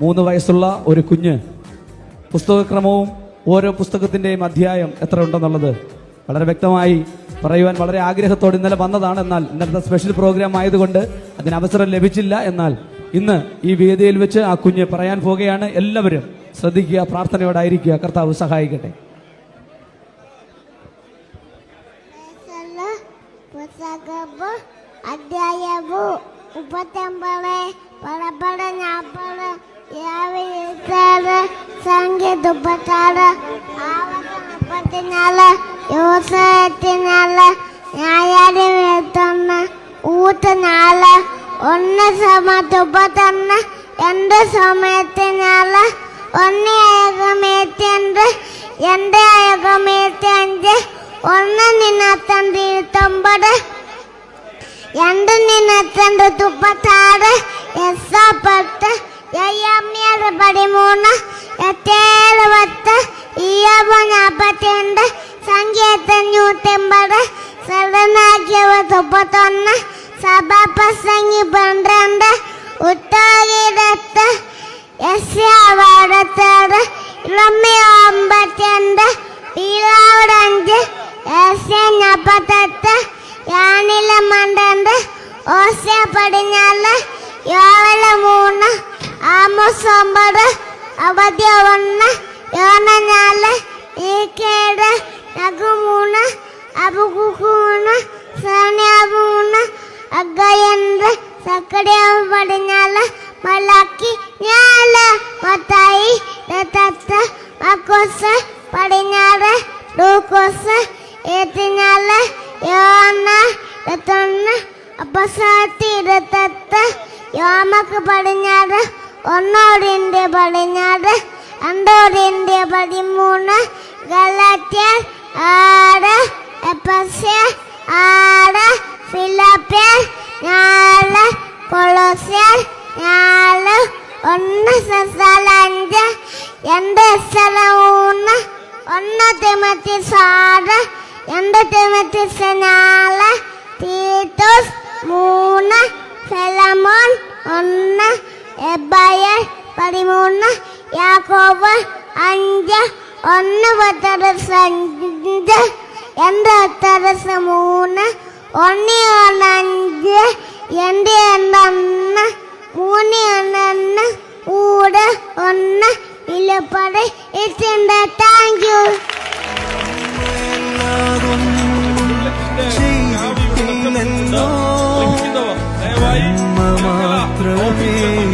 മൂന്ന് വയസ്സുള്ള ഒരു കുഞ്ഞ്. പുസ്തകക്രമവും ഓരോ പുസ്തകത്തിന്റെയും അധ്യായം എത്ര ഉണ്ടെന്നുള്ളത് വളരെ വ്യക്തമായി പറയുവാൻ വളരെ ആഗ്രഹത്തോടെ ഇന്നലെ വന്നതാണ്. എന്നാൽ ഇന്നലത്തെ സ്പെഷ്യൽ പ്രോഗ്രാം ആയതുകൊണ്ട് അതിന് അവസരം ലഭിച്ചില്ല. എന്നാൽ ഇന്ന് ഈ വേദിയിൽ വെച്ച് ആ കുഞ്ഞ് പറയാൻ പോകുകയാണ് എല്ലാവരും ശ്രദ്ധിക്കുക പ്രാർത്ഥനയോടായിരിക്കുക. കർത്താവ് സഹായിക്കട്ടെ. അധ്യായവും മുപ്പത്തൊമ്പത് துப்பத்தால ஆவகத்தினால விவசாயத்தினால நியாயாடி வீழ்த்தொன்ன ஊத்தினால ஒன்று சம துப்பத்தன்ன எந்த சமயத்தினால ஒன்று அழகமேத்தி என்று எந்த அழகமேத்தி அஞ்சு ஒன்று நினத்தன்று இருத்தொன்பது எந்த நினத்தன்று துப்பத்தாறு സർവനാക്കിയവ മുപ്പത്തൊന്ന് സഭാപ്രസംഗി പന്ത്രണ്ട് ഉത്തരത്ത് യസ്യാവടത്തേട് ഇളമ്മ അമ്പത്തിരണ്ട് ഈരാവിടെ അഞ്ച് ഏഷ്യ നാൽപ്പത്തെട്ട് യാനില മണ്ടണ്ട് ഓസ്യ പടിഞ്ഞാല് യോവല മൂന്ന് ആമോസ് ഒമ്പത് അവധി ഒന്ന് യോന നാല് ഈക്കേട് നഗു മൂന്ന് അബുകുക്കു ഇരുപത്തൊന്ന് അപ്പസാത്തി ഇരുപത്തെട്ട്. യോമക്ക് പടിഞ്ഞാറ്. ഒന്നോടിന്റെ പടിഞ്ഞാറ്. രണ്ടോടിന്റെ പതിമൂന്ന്. ഗലാറ്റിയർ ആറ്. എപ്പസ്യ ആറ്. ഫിലപ്പിയർ നാല്. കൊളോസ്യ നാല്. ഒന്ന് സസാല അഞ്ച്. രണ്ട് സ്ഥലം മൂന്ന്. ഒന്ന് തിമത്തി സാറ് രണ്ട് തിമത്തി നാല്. തീത്തോസ് മൂന്ന് ഫെലമോൻ ഒന്ന് എബായ പതിമൂന്ന് യാക്കോബ് അഞ്ച് ഒന്ന് പത്തരസ് അഞ്ച് രണ്ട് പത്തരസ് മൂന്ന് ഒന്ന് ഒന്ന് അഞ്ച് രണ്ട് രണ്ട് മൂന്ന് ഒന്ന് ഒന്ന് കൂട് ഒന്ന് ഇല്ലപ്പടി ഇട്ടുണ്ട് thank you Uma outra vez